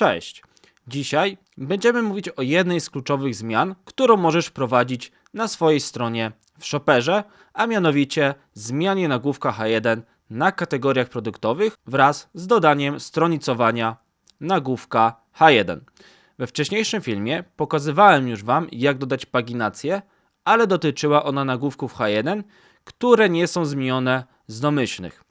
Cześć! Dzisiaj będziemy mówić o jednej z kluczowych zmian, którą możesz wprowadzić na swojej stronie w Shopperze, a mianowicie zmianie nagłówka H1 na kategoriach produktowych wraz z dodaniem stronicowania nagłówka H1. We wcześniejszym filmie pokazywałem już Wam, jak dodać paginację, ale dotyczyła ona nagłówków H1, które nie są zmienione z domyślnych.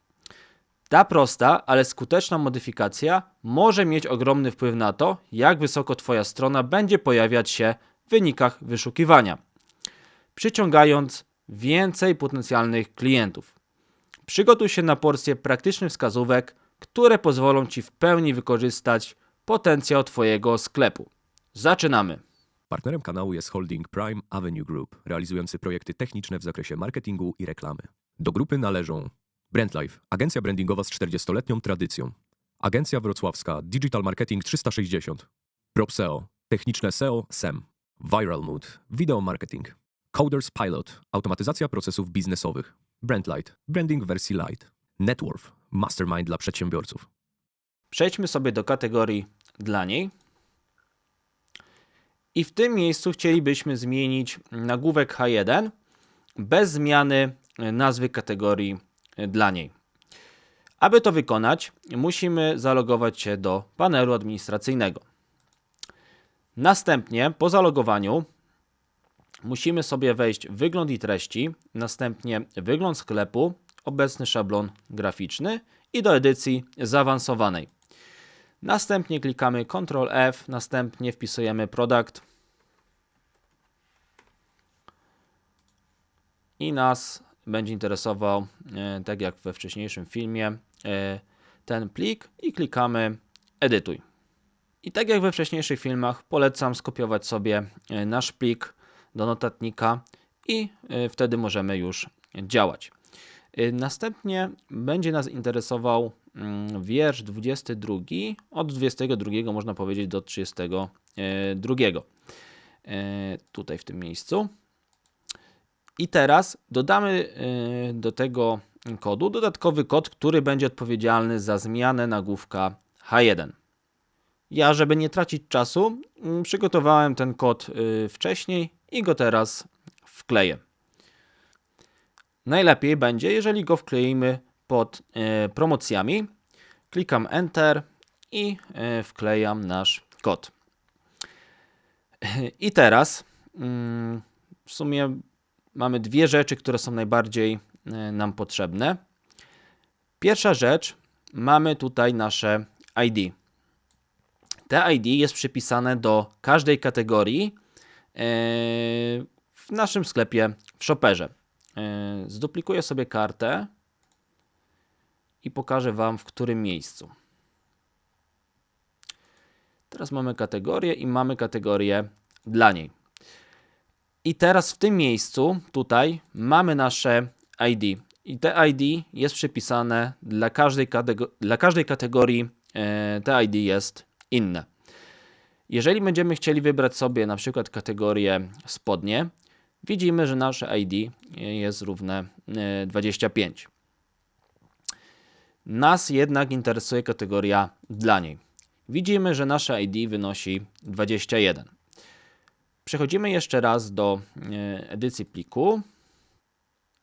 Ta prosta, ale skuteczna modyfikacja może mieć ogromny wpływ na to, jak wysoko Twoja strona będzie pojawiać się w wynikach wyszukiwania, przyciągając więcej potencjalnych klientów. Przygotuj się na porcję praktycznych wskazówek, które pozwolą Ci w pełni wykorzystać potencjał Twojego sklepu. Zaczynamy! Partnerem kanału jest holding Prime Avenue Group, realizujący projekty techniczne w zakresie marketingu i reklamy. Do grupy należą Brandlife, agencja brandingowa z 40-letnią tradycją. Agencja wrocławska Digital Marketing 360. PropSEO, techniczne SEO SEM. Viral Mood, video marketing. Coders Pilot, automatyzacja procesów biznesowych. Brandlight, branding wersji light. Networth, mastermind dla przedsiębiorców. Przejdźmy sobie do kategorii dla niej. I w tym miejscu chcielibyśmy zmienić nagłówek H1 bez zmiany nazwy kategorii dla niej. Aby to wykonać, musimy zalogować się do panelu administracyjnego. Następnie po zalogowaniu musimy sobie wejść w wygląd i treści, następnie wygląd sklepu, obecny szablon graficzny i do edycji zaawansowanej. Następnie klikamy Ctrl F, następnie wpisujemy product i nas będzie interesował, e, tak jak we wcześniejszym filmie, e, ten plik i klikamy edytuj. I tak jak we wcześniejszych filmach, polecam skopiować sobie e, nasz plik do notatnika i wtedy możemy już działać. Następnie będzie nas interesował mm, wiersz 22, od 22 można powiedzieć do 32. Tutaj w tym miejscu. I teraz dodamy y, do tego kodu dodatkowy kod, który będzie odpowiedzialny za zmianę nagłówka H1. Ja, żeby nie tracić czasu, mm, przygotowałem ten kod y, wcześniej i go teraz wkleję. Najlepiej będzie, jeżeli go wkleimy pod y, promocjami. Klikam Enter i wklejam nasz kod. I teraz mm, w sumie mamy dwie rzeczy, które są najbardziej e, nam potrzebne. Pierwsza rzecz, mamy tutaj nasze ID. Te ID jest przypisane do każdej kategorii e, w naszym sklepie w Shopperze. E, zduplikuję sobie kartę i pokażę Wam w którym miejscu. Teraz mamy kategorię i mamy kategorię dla niej. I teraz w tym miejscu, tutaj, mamy nasze ID. I te ID jest przypisane dla każdej, dla każdej kategorii, e, te ID jest inne. Jeżeli będziemy chcieli wybrać sobie na przykład kategorię spodnie, widzimy, że nasze ID jest równe 25. E, Nas jednak interesuje kategoria dla niej. Widzimy, że nasze ID wynosi 21. Przechodzimy jeszcze raz do e, edycji pliku.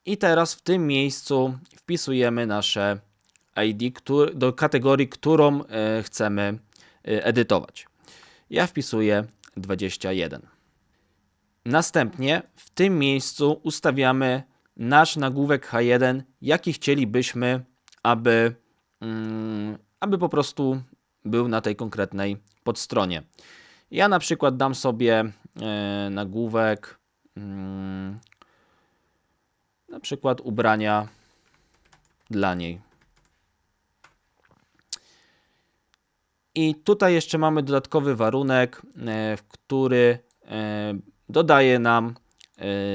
I teraz w tym miejscu wpisujemy nasze ID do kategorii, którą e, chcemy e, edytować. Ja wpisuję 21. Następnie w tym miejscu ustawiamy nasz nagłówek H1, jaki chcielibyśmy, aby, mm, aby po prostu był na tej konkretnej podstronie. Ja na przykład dam sobie nagłówek mm, na przykład ubrania dla niej. I tutaj jeszcze mamy dodatkowy warunek, e, który e, dodaje nam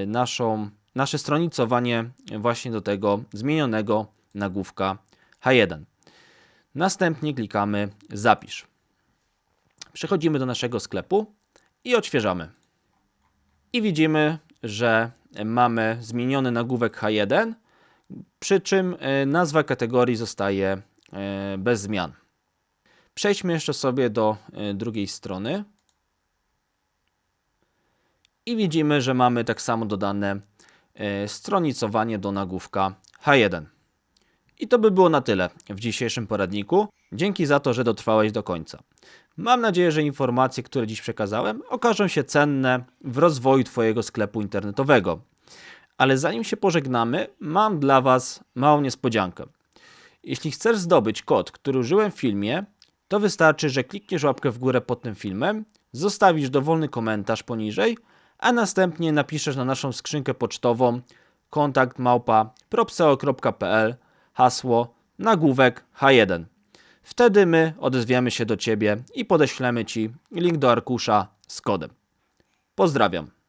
naszą, nasze stronicowanie właśnie do tego zmienionego nagłówka H1. Następnie klikamy zapisz. Przechodzimy do naszego sklepu i odświeżamy. I widzimy, że mamy zmieniony nagłówek H1, przy czym e, nazwa kategorii zostaje e, bez zmian. Przejdźmy jeszcze sobie do y, drugiej strony. I widzimy, że mamy tak samo dodane stronicowanie do nagłówka H1. I to by było na tyle w dzisiejszym poradniku. Dzięki za to, że dotrwałeś do końca. Mam nadzieję, że informacje, które dziś przekazałem, okażą się cenne w rozwoju Twojego sklepu internetowego. Ale zanim się pożegnamy, mam dla Was małą niespodziankę. Jeśli chcesz zdobyć kod, który użyłem w filmie, to wystarczy, że klikniesz łapkę w górę pod tym filmem, zostawisz dowolny komentarz poniżej, a następnie napiszesz na naszą skrzynkę pocztową kontakt małpa hasło nagłówek H1. Wtedy my odezwiemy się do Ciebie i podeślemy Ci link do arkusza z kodem. Pozdrawiam.